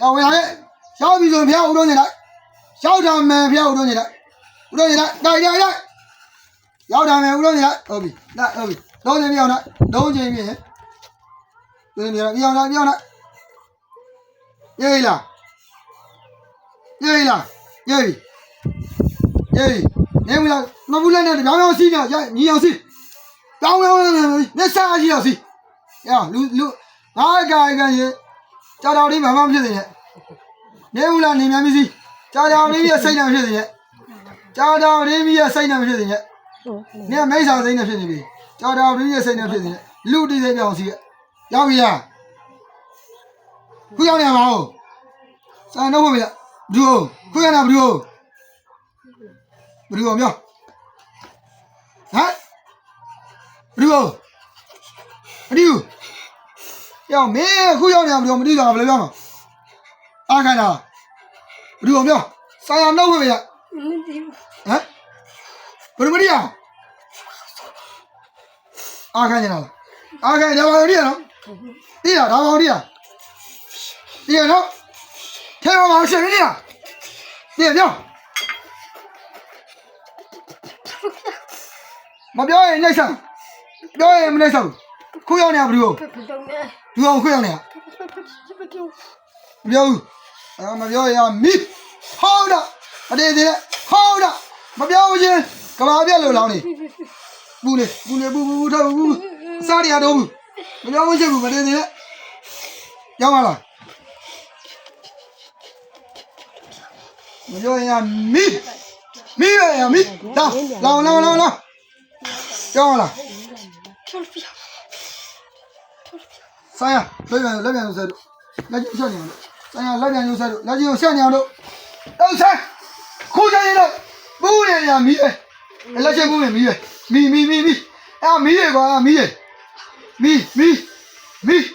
ရောက်ဝင်လာခဲ့ရောက်ပြီဆိုရင်ဖျားဦးတော့နေလိုက်ရောက်တာမယ်ဖျားဦးတော့နေလိုက်ဦးတော့နေလိုက်တိုက်တိုက်တိုက်ရောက်တာမယ်ဦးတော့နေလိုက်ဟုတ်ပြီလိုက်ဟုတ်ပြီလုံးချင်းပြောင်းလိုက်လုံးချင်းပြင်းပြင်းပြင်းပြောင်းလိုက်ပြောင်းလိုက်ရေးလားရေးလားရေးရေးနေမလားမဘူးလည်းနဲ့ပြောင်းပြောင်းစီးနေရညီအောင်စီးပြောင်းပြောင်းနဲ့စားရှိအောင်စီးရလူလူငါးကြိုင်ကန်ရေ ကြောက်တော်လေးမမဖြစ်နေနဲ့နေဘူးလားနေမြန်ပြီစီကြောက်တော်လေးရဲ့စိတ်နဲ့ဖြစ်နေနဲ့ကြောက်တော်လေးရဲ့စိတ်နဲ့ဖြစ်နေနဲ့နေမိစ္ဆာစိတ်နဲ့ဖြစ်နေပြီကြောက်တော်လေးရဲ့စိတ်နဲ့ဖြစ်နေနဲ့လူတိစိတ်ပြောင်းစီရောက်ပြီလားခုရောက်နေပါဦးစံတော့မပြဘူးခုရောက်နေဘူးဘယ်လိုမျိုးဟမ်ဘယ်လိုဘ ယ်လိုယောမင်းခုရောက်နေဘယ်လိုမသိတာဘယ်လိုပြောမှာအားခိုင်းတာဘယ်လိုမျိုးဆိုင်ရတော့ဝင်ပြဟမ်ဘယ်လိုမသိရအားခိုင်းနေတာအားခိုင်းတယ်ဘာလို့သိရနော်သိရဒါဘာလို့သိရသိရနော်ထဲမှာမရှိနေရသိရပြောမပြောရင်နှိမ့်ဆောင်ပြောရင်မနှိမ့်ဆောင် ခုရောက်နေဘယ်လိုဒီအောင်ခုရောက်နေမပြောဘူးအာမပြောရမီဟောတာအတေးသေးဟောတာမပြောဘူးချင်းကဘာပြက်လို့လောင်းနေပူနေပူနေပူပူပူထားပူအစားရတော့ဘူးမပြောဘူးချင်းဘူးမတေးသေးရောက်ပါလားမပြောရင်မီမီရမီလာလောင်းလောင်းလောင်းလောင်းကြောက်လား ဆိုင်ရလက်ပြန်လက်ပြန်လို့ဆက်လို့လက်ကျဆက်နေအောင်ဆိုင်ရလက်ပြန်လို့ဆက်လို့လက်ကျကိုဆက်နေအောင်လို့တော့ဆက်ခုကြရင်တော့ဘူးနေရမီးပဲလက်ချက်ဘူးနေမီးပဲမီးမီးမီးမီးအာမီးရကွာမီးရမီးမီးမီး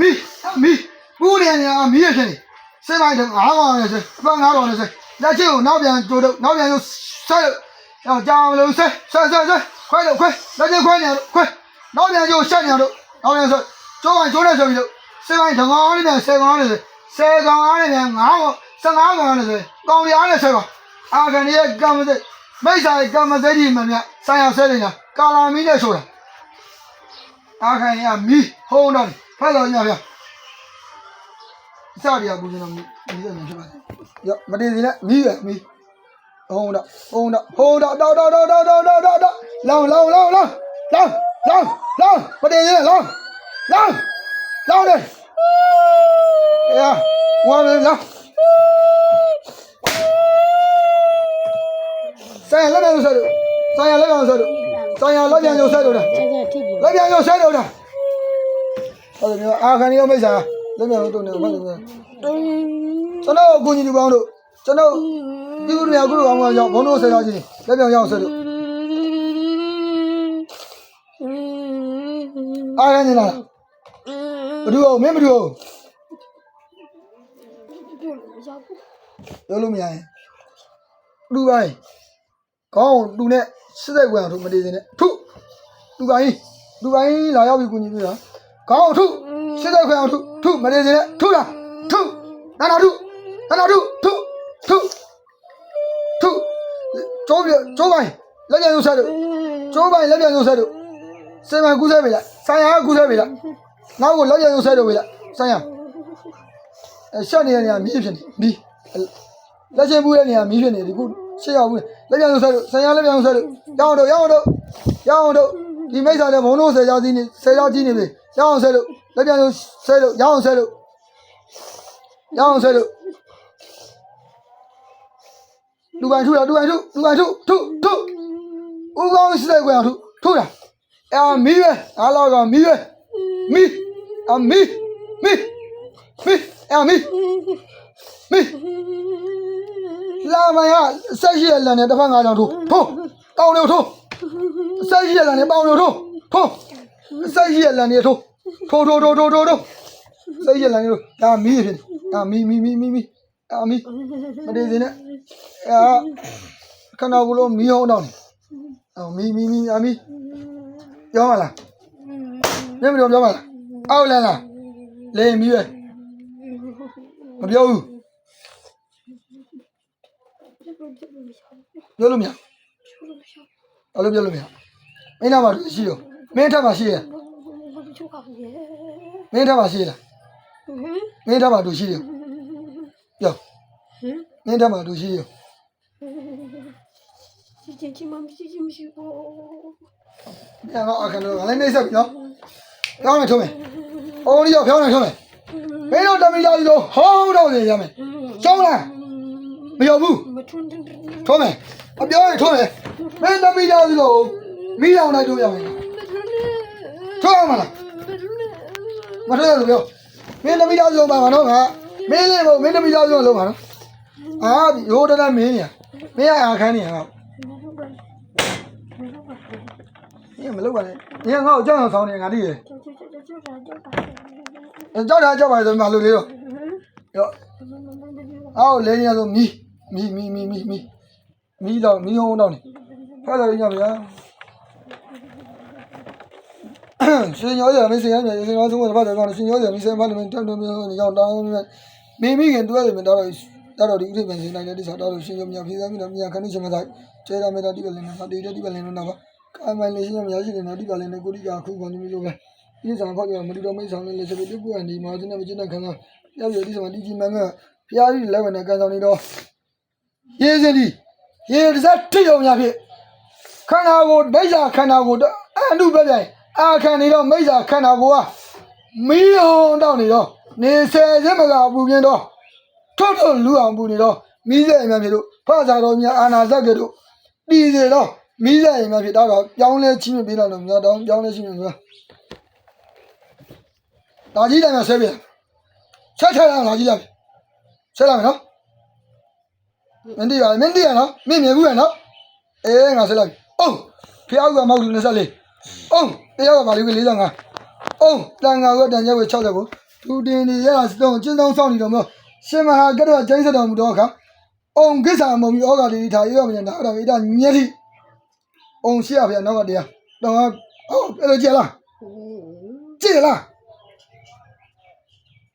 မီးအာမီးဘူးနေရမီးရဖြစ်နေစေးပိုင်းတော့ငါးကောင်နဲ့ဆက်အပန်းငါးကောင်နဲ့ဆက်လက်ချက်ကိုနောက်ပြန်ကြိုးတော့နောက်ပြန်လို့ဆက်လို့အောင်ကြောင်လို့ဆက်ဆက်ဆက်ဆက်ခွဲလို့ခွဲလက်ချက်ခွဲနေတော့ခွဲနောက်ပြန်ကျိုးဆက်နေတော့နော ကျောင်းကျောင်းနဲ့ဆိုပြီးလို့စေကောင်ဓကောင်နဲ့ဆယ်ကောင်နဲ့ဆယ်ကောင်နဲ့ငါးကောင်ဆယ်ငါးကောင်နဲ့ဆိုကောင်ပြားနဲ့ဆယ်ကောင်အာဂန်ရဲ့ကမ္မသိမိစ္ဆာရဲ့ကမ္မသိဒီမမြဆိုင်အောင်ဆဲနေတာကာလာမီနဲ့ဆိုတာအာဂန်ရမီဟုံးတော့ဖက်တော်ညဗျာစရရဘူးကျွန်တော်မီးဆက်နေဖြစ်ပါတယ်ရမတင်စီနဲ့မီးရမီးဟုံးတော့ဟုံးတော့ဟုံးတော့တော့တော့တော့တော့တော့တော့လောင်းလောင်းလောင်းလောင်းလောင်းလောင်းမတင်စီနဲ့လောင်း လာလာလေအေးဝါလေလာဆိုင်လက်ပြန်လို့ဆက်လို့ဆိုင်လက်ပြန်လို့ဆက်လို့ဆိုင်လက်ပြန်လို့ဆက်လို့လားလက်ပြန်လို့ဆက်လို့လားဟုတ်တယ်မျိုးအာခံရောမိတ်ဆာလက်ပြန်လို့တုံနေဘာလို့လဲကျွန်တော်အကူကြီးလူကောင်းတို့ကျွန်တော်ဒီလိုမျိုးကုလိုကောင်းကောင်းရောက်ဘုန်းတော်ဆရာကြီးလက်ပြန်ရောက်ဆက်လို့အာခံနေလား ဘယ်သူအောင်မင်းဘယ်သူအောင်ပြောလို့မရရင်လူပိုင်းကောင်းလူနဲ့စစ်စိတ်ဝင်အောင်ထုမတည်စင်းနဲ့ထုလူပိုင်းလူပိုင်းလာရောက်ပြီးကူညီပြီးတာကောင်းထုစစ်စိတ်ဝင်အောင်ထုထုမတည်စင်းနဲ့ထုလားထုနာနာထုနာနာထုထုထုထုကျိုးပြကျိုးပိုင်းလက်ပြန်ရုပ်ဆက်တို့ကျိုးပိုင်းလက်ပြန်ရုပ်ဆက်တို့စေမကူးဆဲပြီလားဆိုင်ရာကူးဆဲပြီလား နောက်ကိုလက်ပြန်ရုပ်ဆက်တို့ပြီလားဆိုင်ရာအဲရှက်နေတဲ့နေရာမီးဖြစ်နေမီးလက်ချင်းဘူးတဲ့နေရာမီးဖြစ်နေဒီခုရှေ့ရောက်ဘူးလက်ပြန်ရုပ်ဆက်တို့ဆိုင်ရာလက်ပြန်ရုပ်ဆက်တို့ရအောင်တို့ရအောင်တို့ရအောင်တို့ဒီမိစ္ဆာတဲ့ဘုံတို့ဆယ်ကြောင်းကြီးနေဆယ်ကြောင်းကြီးနေပြီရအောင်ဆက်တို့လက်ပြန်ရုပ်ဆက်တို့ရအောင်ဆက်တို့ရအောင်ဆက်တို့လူပိုင်ထုတာလူပိုင်ထုလူပိုင်ထုထုထုဦးကောင်းစစ်တဲ့ကွယ်အောင်ထုထုတာအာမီးပဲအားလောက်ကမီးပဲ မီးအမီးမီးမီးအာမီးမီးလာမရဆက်ရှိရလန်နဲ့တစ်ဖက်ငါးကြောင်ထိုးထိုးတောင်းလို့ထိုးဆက်ရှိရလန်နဲ့ပေါင်းလို့ထိုးထိုးဆက်ရှိရလန်နဲ့ထိုးထိုးထိုးထိုးထိုးထိုးထိုးဆက်ရှိရလန်နဲ့ဒါမီးဖြစ်ဒါမီးမီးမီးမီးမီးအာမီးမတည်စင်းနဲ့အာခဏကလေးမီးဟောင်းတော့အော်မီးမီးမီးအာမီးပြောမလား မင်းမပြောပါလားအောက်လာလားလေမီးရမပြောဘူးပြောလို့မရအဲ့လိုပြောလို့မရမင်းနာမှာရှိရောမင်းထပ်မှာရှိရမင်းထပ်မှာရှိလားမင်းထပ်မှာတို့ရှိရောပြောမင်းထပ်မှာတို့ရှိရောချင်းချင်းမမရှိမရှိဘူး။ညတော့အခဏတော့လည်းနေဆက်ပြီနော်။ ဖျောင်းနေထုံးမယ်အော်ဒီတော့ဖျောင်းနေထုံးမယ်မင်းတို့တမီးသားကြီးတို့ဟောင်းတော့နေရမယ်ကျောင်းလားမရောက်ဘူးထုံးမယ်အပြောရင်ထုံးမယ်မင်းတမီးသားကြီးတို့မိလောင်လိုက်တို့ရမယ်ထုံးရမလားမထုံးရဘူးပြောမင်းတမီးသားကြီးတို့ပါမတော့ငါမင်းလေးမို့မင်းတမီးသားကြီးတို့လုံးပါနော်အာရိုးတန်းမင်းနေမင်းကအာခန်းနေရတော့မင်းမလုပ်ပါနဲ့။မင်းငါ့ကိုကြောက်အောင်ဆောင်းနေငါသိတယ် ကြောက်တာကြောက်တာကြောက်တာကြောက်ပါဆိုမှလူလေးတော့ရောအော်လဲနေရဆိုမီးမီးမီးမီးမီးမီးမီးတော့မီးဟုံးတော့နေဖတ်လိုက်ညဗျာရှင်ရောရမစင်ရမြရှင်ရောဆုံးတော့ဖတ်တယ်ကောင်းရှင်ရောရမစင်ဖတ်တယ်မင်းတက်တယ်မင်းရောက်တောင်းမိမိခင်တွဲတယ်မင်းတော့တော်တော်ဒီဥဒိပန်စင်နိုင်တဲ့ဒီစားတော်ရှင်ရောမြဖြေးသားမိတော့မြခဏချင်းမသာကျဲတာမေတ္တာတိပလင်နဲ့မတေတတိပလင်နဲ့တော့ကာမန်လေးရှင်ရောမြရှိတယ်နော်တိပလင်နဲ့ကိုရိယာခုပေါ်နေမျိုးပဲ ပဲဒီဆောင်ဖောက်ပြမတူတော်မိတ်ဆောင်လေးလက်စပစ်ပူအန်ဒီမာစနေမကျတဲ့ခံကရောက်ရဒီဆောင်ဒီကြီးမန်ကဖျားကြီးလက်ဝင်နဲ့ကန်ဆောင်နေတော့ရေးစင်းဒီရေတစ်စက်ထိအောင်များဖြစ်ခန္ဓာကိုယ်ဒိဋ္ဌာခန္ဓာကိုယ်အနုပဲပြိုင်အာခံနေတော့မိစ္ဆာခန္ဓာကိုယ်ကမီးအောင်တောက်နေတော့နေဆယ်စက်မကအပူပြင်းတော့ထုတ်ထုတ်လူအောင်ပူနေတော့မိစက်အများဖြစ်လို့ဖဆာတော်များအာနာဇက်ကတို့တည်စေတော့မိစက်အများဖြစ်တော့ပြောင်းလဲချင်းမပေးတော့လို့များတော့ပြောင်းလဲချင်းမပြော ဒါကြီးတယ်မှာဆဲပြဆက်ထရအောင်လာကြီးလိုက်ဆက်လာမယ်နော်မင်းတည်ပါမင်းတည်ရနော်မင်းမြင်ဘူးရနော်အေးငါဆက်လိုက်အုံးဖျောက်ကမောက်လူ24အုံးတယောက်ကပါလေးက45အုံးတန်ငါကတန်ချက်ဝ60ကိုသူတင်နေရတာစတော့ကျင်းဆောင်ဆောင်နေတော့မလို့ရှင်မဟာကတော့ကျင်းစတော်မူတော့ခါအုံးကိစ္စမုံပြီးဩဃာတိထားရရမနေတော့တော့ဣဒညက်တိအုံးရှိရဖေနောက်ကတရားတော့အော်အဲ့လိုကြည့်လားကြည့်လား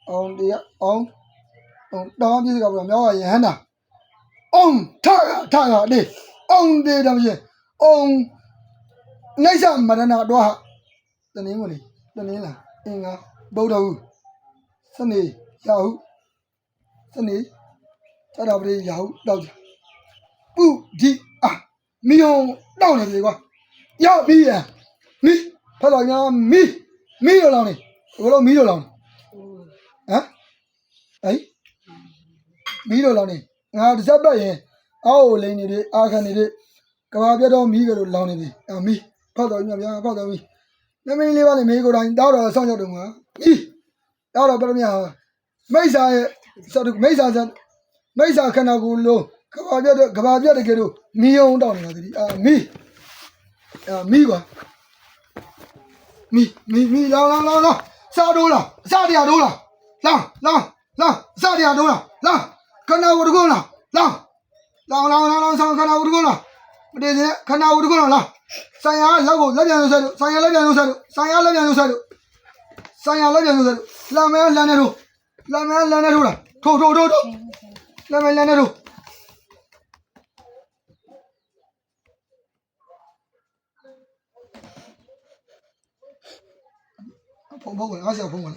အုံးတရားအုံးအုံးတော့ပြည့်ကပြောမြောက်ကယဟန္တာ ông thả thả đi ông đi làm gì ông ngay sao mà nó nào đó hả tên ấy mà đi tên ấy là anh à bầu đầu tên này giàu tên ấy ta đào đi giàu đâu chứ bu gì à mi hồng đâu này gì quá giàu mi à mi phải là nhà mi mi rồi nào này có đâu mi rồi nào hả ấy mi rồi nào này ငါ တစ်စက်ပတ်ရင်အောက်ကိုလိန်နေတဲ့အာခံနေတဲ့ကဘာပြတ်တော့မီးကလေးလောင်နေပြီအမီးဖောက်တော်မြဗျာဖောက်တော်မီးနမင်းလေးပါလေမေးကိုတိုင်းတောက်တော်ဆောင်းရောက်တော့မှာမီးတောက်တော်ပြမြမိစ္ဆာရဲ့စတုမိစ္ဆာစမိစ္ဆာခန္ဓာကိုယ်လုံးကဘာပြတ်ကဘာပြတ်တကယ်လို့မီးအောင်တောက်နေတာတည်းအာမီးအာမီးကွာမီးမီးမီးလောင်လောင်လောင်လောင်စားတိုးလားအစားတရားတိုးလား လောင်လောင်လောင်အစားတရားတိုးလားလောင်ခဏဝတကုန်းလားလောင်းလောင်းလောင်းလောင်းလောင်းဆောင်ခဏဝတကုန်းလားမတည်စင်းခဏဝတကုန်းလားလားဆိုင်ရလောက်ကိုလက်ပြန်လို့ဆက်လို့ဆိုင်ရလက်ပြန်လို့ဆက်လို့ဆိုင်ရလက်ပြန်လို့ဆက်လို့ဆိုင်ရလက်ပြန်လို့ဆက်လို့လာမဲလမ်းနေတို့လာမဲလမ်းနေတို့လားထိုးထိုးထိုးထိုးလာမဲလမ်းနေတို့ဖုန်းဖုန်းကငါ့ဆရာဖုန်းက